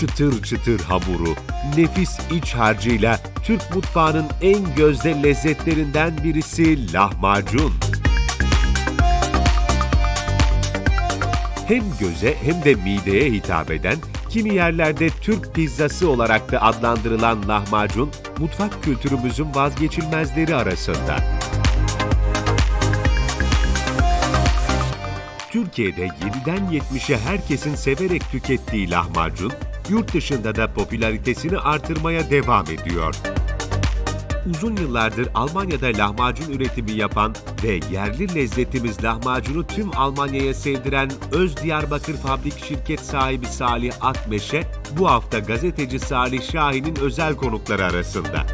çıtır çıtır hamuru, nefis iç harcıyla Türk mutfağının en gözde lezzetlerinden birisi lahmacun. Hem göze hem de mideye hitap eden, kimi yerlerde Türk pizzası olarak da adlandırılan lahmacun, mutfak kültürümüzün vazgeçilmezleri arasında. Türkiye'de 7'den 70'e herkesin severek tükettiği lahmacun, yurt dışında da popülaritesini artırmaya devam ediyor. Uzun yıllardır Almanya'da lahmacun üretimi yapan ve yerli lezzetimiz lahmacunu tüm Almanya'ya sevdiren Öz Diyarbakır Fabrik şirket sahibi Salih Akmeşe, bu hafta gazeteci Salih Şahin'in özel konukları arasında.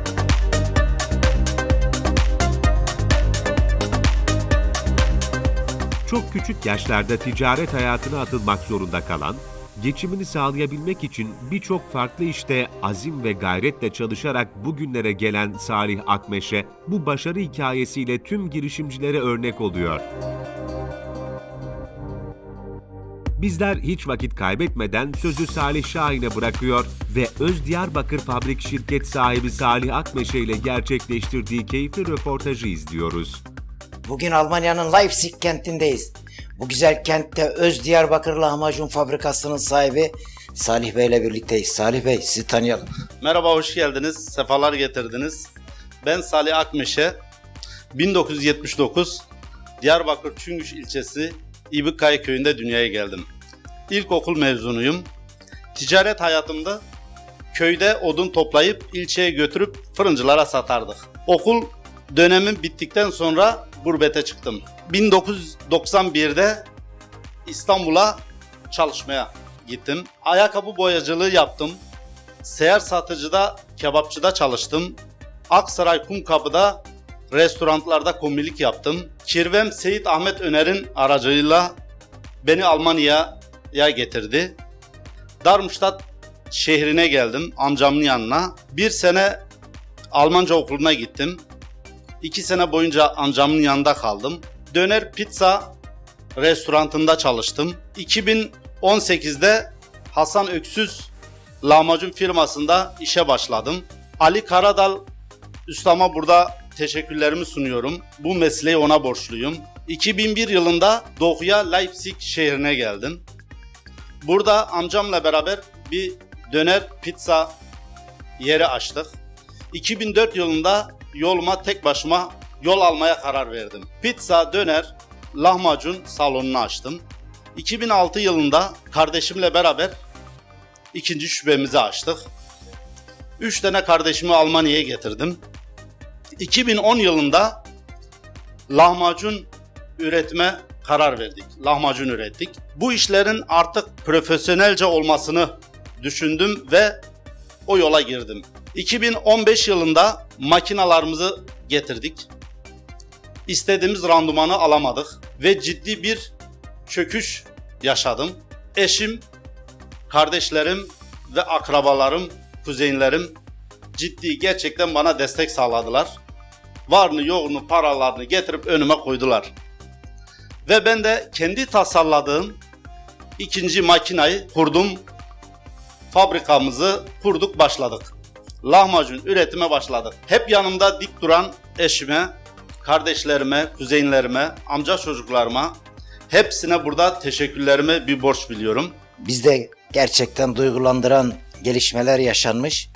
Çok küçük yaşlarda ticaret hayatına atılmak zorunda kalan, geçimini sağlayabilmek için birçok farklı işte azim ve gayretle çalışarak bugünlere gelen Salih Akmeşe bu başarı hikayesiyle tüm girişimcilere örnek oluyor. Bizler hiç vakit kaybetmeden sözü Salih Şahin'e bırakıyor ve Öz Diyarbakır Fabrik şirket sahibi Salih Akmeşe ile gerçekleştirdiği keyifli röportajı izliyoruz. Bugün Almanya'nın Leipzig kentindeyiz. Bu güzel kentte Öz Diyarbakır Lahmacun Fabrikası'nın sahibi Salih Bey ile birlikteyiz. Salih Bey sizi tanıyalım. Merhaba, hoş geldiniz. Sefalar getirdiniz. Ben Salih Akmeşe. 1979 Diyarbakır Çüngüş ilçesi İbikay köyünde dünyaya geldim. İlkokul mezunuyum. Ticaret hayatımda köyde odun toplayıp ilçeye götürüp fırıncılara satardık. Okul dönemim bittikten sonra gurbete çıktım. 1991'de İstanbul'a çalışmaya gittim. Ayakkabı boyacılığı yaptım. Seyyar satıcıda, kebapçıda çalıştım. Aksaray Kumkapı'da restoranlarda komilik yaptım. Kirvem Seyit Ahmet Öner'in aracıyla beni Almanya'ya getirdi. Darmstadt şehrine geldim amcamın yanına. Bir sene Almanca okuluna gittim. İki sene boyunca amcamın yanında kaldım. Döner pizza restorantında çalıştım. 2018'de Hasan Öksüz lahmacun firmasında işe başladım. Ali Karadal Üstam'a burada teşekkürlerimi sunuyorum. Bu mesleği ona borçluyum. 2001 yılında Doğu'ya Leipzig şehrine geldim. Burada amcamla beraber bir döner pizza yeri açtık. 2004 yılında yoluma tek başıma yol almaya karar verdim. Pizza, döner, lahmacun salonunu açtım. 2006 yılında kardeşimle beraber ikinci şubemizi açtık. Üç tane kardeşimi Almanya'ya getirdim. 2010 yılında lahmacun üretme karar verdik. Lahmacun ürettik. Bu işlerin artık profesyonelce olmasını düşündüm ve o yola girdim. 2015 yılında makinalarımızı getirdik. İstediğimiz randımanı alamadık ve ciddi bir çöküş yaşadım. Eşim, kardeşlerim ve akrabalarım, kuzenlerim ciddi gerçekten bana destek sağladılar. Varını yoğunu paralarını getirip önüme koydular. Ve ben de kendi tasarladığım ikinci makinayı kurdum. Fabrikamızı kurduk başladık. Lahmacun üretime başladık. Hep yanımda dik duran eşime, kardeşlerime, kuzenlerime, amca çocuklarıma hepsine burada teşekkürlerimi bir borç biliyorum. Bizde gerçekten duygulandıran gelişmeler yaşanmış.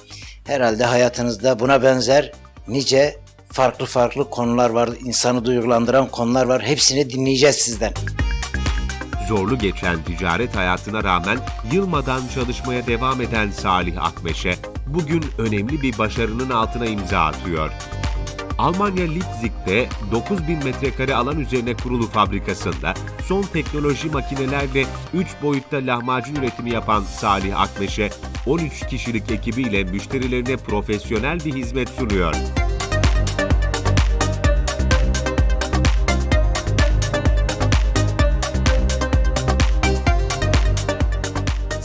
Herhalde hayatınızda buna benzer nice farklı farklı konular var. insanı duygulandıran konular var. Hepsini dinleyeceğiz sizden. Zorlu geçen ticaret hayatına rağmen yılmadan çalışmaya devam eden Salih Akmeşe, bugün önemli bir başarının altına imza atıyor. Almanya Leipzig'te 9000 metrekare alan üzerine kurulu fabrikasında son teknoloji makinelerle 3 boyutta lahmacun üretimi yapan Salih Akmeşe, 13 kişilik ekibiyle müşterilerine profesyonel bir hizmet sunuyor.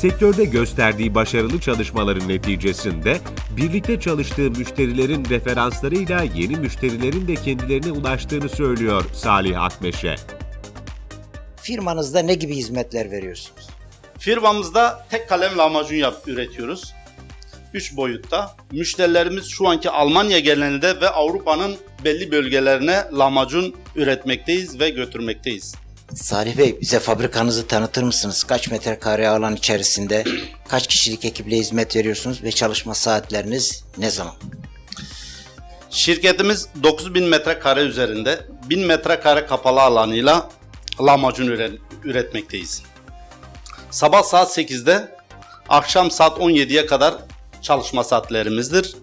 Sektörde gösterdiği başarılı çalışmaların neticesinde birlikte çalıştığı müşterilerin referanslarıyla yeni müşterilerin de kendilerine ulaştığını söylüyor Salih Akmeşe. Firmanızda ne gibi hizmetler veriyorsunuz? Firmamızda tek kalem lahmacun yap, üretiyoruz. 3 boyutta. Müşterilerimiz şu anki Almanya genelinde ve Avrupa'nın belli bölgelerine lahmacun üretmekteyiz ve götürmekteyiz. Salih Bey bize fabrikanızı tanıtır mısınız? Kaç metrekare alan içerisinde kaç kişilik ekiple hizmet veriyorsunuz ve çalışma saatleriniz ne zaman? Şirketimiz 9000 metrekare üzerinde 1000 metrekare kapalı alanıyla lahmacun üre- üretmekteyiz. Sabah saat 8'de akşam saat 17'ye kadar çalışma saatlerimizdir.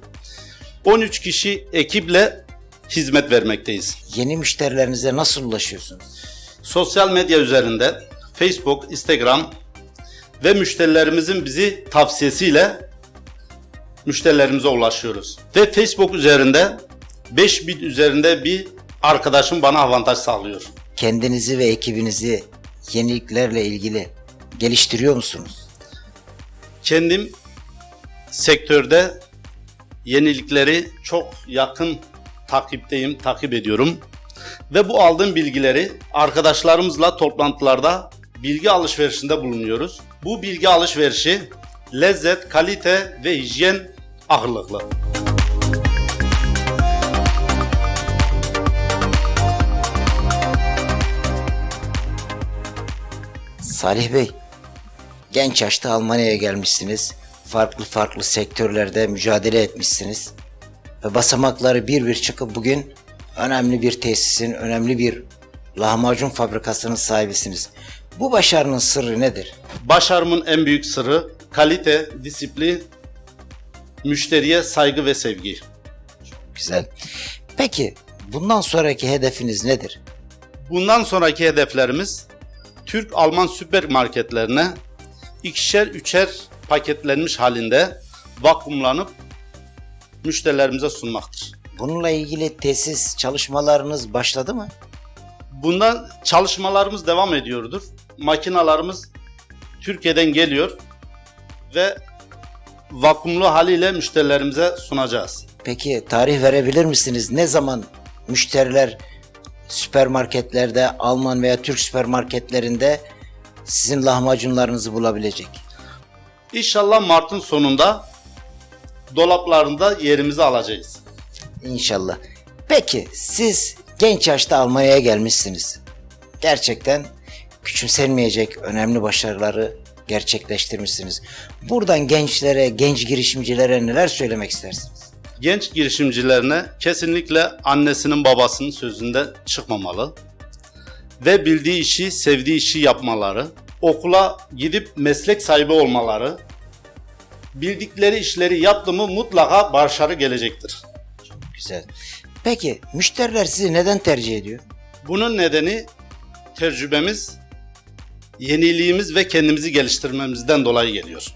13 kişi ekiple hizmet vermekteyiz. Yeni müşterilerinize nasıl ulaşıyorsunuz? Sosyal medya üzerinde Facebook, Instagram ve müşterilerimizin bizi tavsiyesiyle müşterilerimize ulaşıyoruz. Ve Facebook üzerinde 5 bit üzerinde bir arkadaşım bana avantaj sağlıyor. Kendinizi ve ekibinizi yeniliklerle ilgili geliştiriyor musunuz? Kendim sektörde yenilikleri çok yakın takipteyim, takip ediyorum. Ve bu aldığım bilgileri arkadaşlarımızla toplantılarda bilgi alışverişinde bulunuyoruz. Bu bilgi alışverişi lezzet, kalite ve hijyen ağırlıklı. Salih Bey, genç yaşta Almanya'ya gelmişsiniz. Farklı farklı sektörlerde mücadele etmişsiniz. Ve basamakları bir bir çıkıp bugün önemli bir tesisin, önemli bir lahmacun fabrikasının sahibisiniz. Bu başarının sırrı nedir? Başarımın en büyük sırrı kalite, disiplin, müşteriye saygı ve sevgi. Güzel. Peki bundan sonraki hedefiniz nedir? Bundan sonraki hedeflerimiz Türk-Alman süpermarketlerine ikişer üçer paketlenmiş halinde vakumlanıp müşterilerimize sunmaktır. Bununla ilgili tesis çalışmalarınız başladı mı? Bundan çalışmalarımız devam ediyordur. Makinalarımız Türkiye'den geliyor ve vakumlu haliyle müşterilerimize sunacağız. Peki tarih verebilir misiniz? Ne zaman müşteriler süpermarketlerde, Alman veya Türk süpermarketlerinde sizin lahmacunlarınızı bulabilecek? İnşallah Mart'ın sonunda dolaplarında yerimizi alacağız. İnşallah. Peki siz genç yaşta Almanya'ya gelmişsiniz. Gerçekten küçümsenmeyecek önemli başarıları gerçekleştirmişsiniz. Buradan gençlere, genç girişimcilere neler söylemek istersiniz? Genç girişimcilerine kesinlikle annesinin babasının sözünde çıkmamalı ve bildiği işi, sevdiği işi yapmaları, okula gidip meslek sahibi olmaları, bildikleri işleri yaptı mı mutlaka başarı gelecektir. Güzel. Peki müşteriler sizi neden tercih ediyor? Bunun nedeni tecrübemiz, yeniliğimiz ve kendimizi geliştirmemizden dolayı geliyor.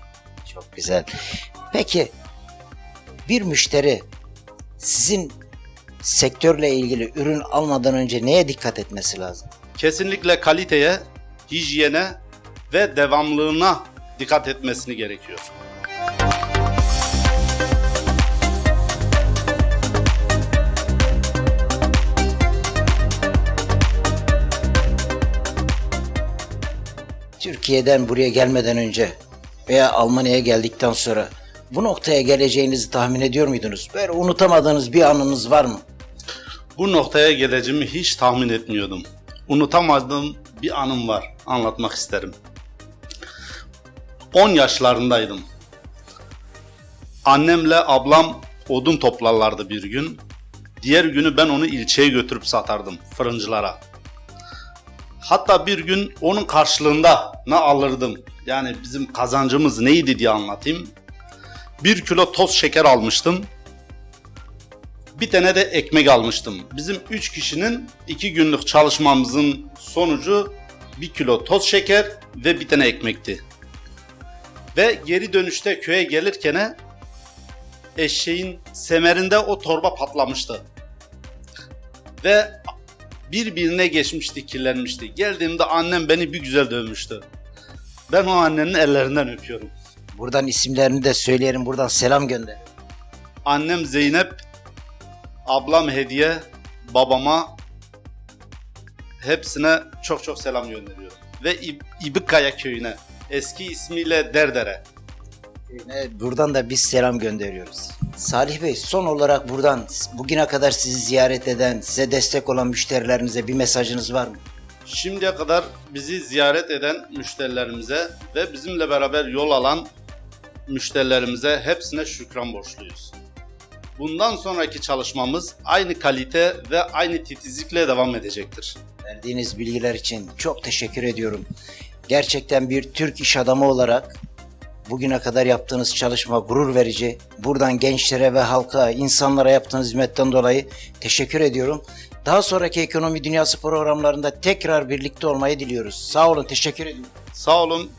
Çok güzel. Peki bir müşteri sizin sektörle ilgili ürün almadan önce neye dikkat etmesi lazım? Kesinlikle kaliteye, hijyene ve devamlılığına dikkat etmesini gerekiyor. Türkiye'den buraya gelmeden önce veya Almanya'ya geldikten sonra bu noktaya geleceğinizi tahmin ediyor muydunuz? Böyle unutamadığınız bir anınız var mı? Bu noktaya geleceğimi hiç tahmin etmiyordum. Unutamadığım bir anım var. Anlatmak isterim. 10 yaşlarındaydım. Annemle ablam odun toplarlardı bir gün. Diğer günü ben onu ilçeye götürüp satardım fırıncılara. Hatta bir gün onun karşılığında ne alırdım? Yani bizim kazancımız neydi diye anlatayım. Bir kilo toz şeker almıştım. Bir tane de ekmek almıştım. Bizim 3 kişinin 2 günlük çalışmamızın sonucu 1 kilo toz şeker ve bir tane ekmekti. Ve geri dönüşte köye gelirken eşeğin semerinde o torba patlamıştı. Ve birbirine geçmişti, kirlenmişti. Geldiğimde annem beni bir güzel dövmüştü. Ben o annenin ellerinden öpüyorum. Buradan isimlerini de söyleyelim. Buradan selam gönder. Annem Zeynep, ablam Hediye, babama hepsine çok çok selam gönderiyorum. Ve İb- İbikaya köyüne Eski ismiyle Derdere. Köyüne buradan da biz selam gönderiyoruz. Salih Bey son olarak buradan bugüne kadar sizi ziyaret eden, size destek olan müşterilerinize bir mesajınız var mı? Şimdiye kadar bizi ziyaret eden müşterilerimize ve bizimle beraber yol alan müşterilerimize hepsine şükran borçluyuz. Bundan sonraki çalışmamız aynı kalite ve aynı titizlikle devam edecektir. Verdiğiniz bilgiler için çok teşekkür ediyorum. Gerçekten bir Türk iş adamı olarak bugüne kadar yaptığınız çalışma gurur verici. Buradan gençlere ve halka, insanlara yaptığınız hizmetten dolayı teşekkür ediyorum. Daha sonraki Ekonomi Dünyası programlarında tekrar birlikte olmayı diliyoruz. Sağ olun, teşekkür ediyorum. Sağ olun,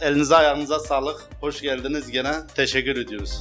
elinize ayağınıza sağlık. Hoş geldiniz gene. Teşekkür ediyoruz.